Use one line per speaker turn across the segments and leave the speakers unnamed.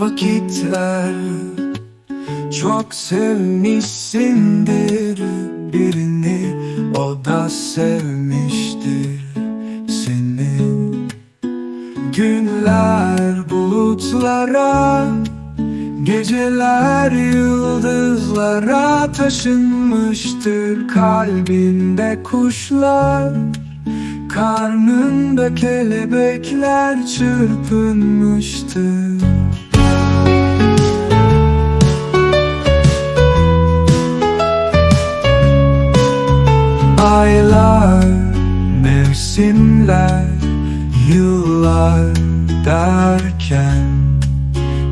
vakitler. Çok sevmişsindir birini O da sevmiştir seni. Günler bulutlara Geceler yıldızlara taşınmıştır Kalbinde kuşlar. Karnında kelebekler çırpınmıştır mevsimler, yıllar derken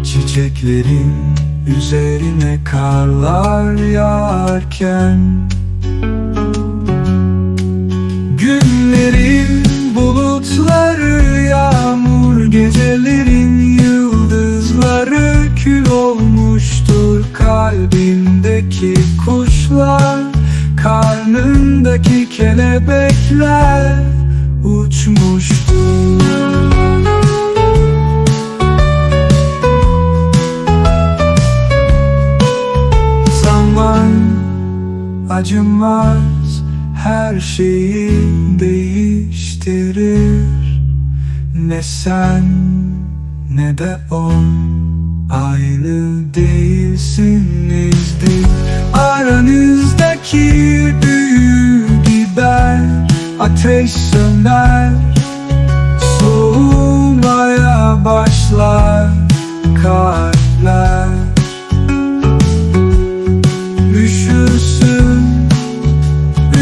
Çiçeklerin üzerine karlar yağarken Günlerin bulutları yağmur Gecelerin yıldızları kül olmuştur Kalbindeki kuşlar Karnındaki kelebekler uçmuştur Zaman acımaz her şeyi değiştirir. Ne sen ne de o aynı değilsinizdir Aranızdaki ateş söner Soğumaya başlar kalpler. Üşürsün,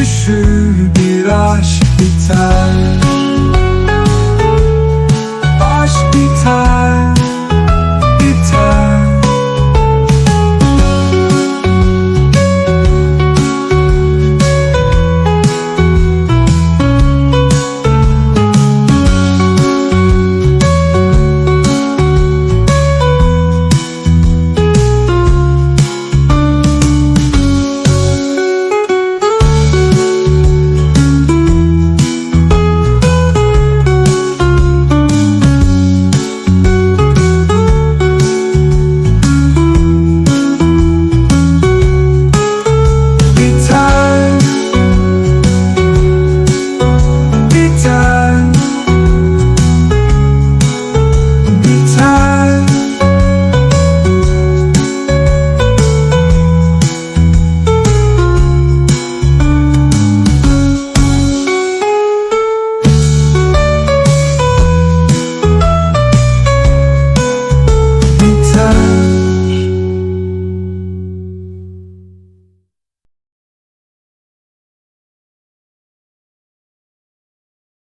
üşür bir aşk biter.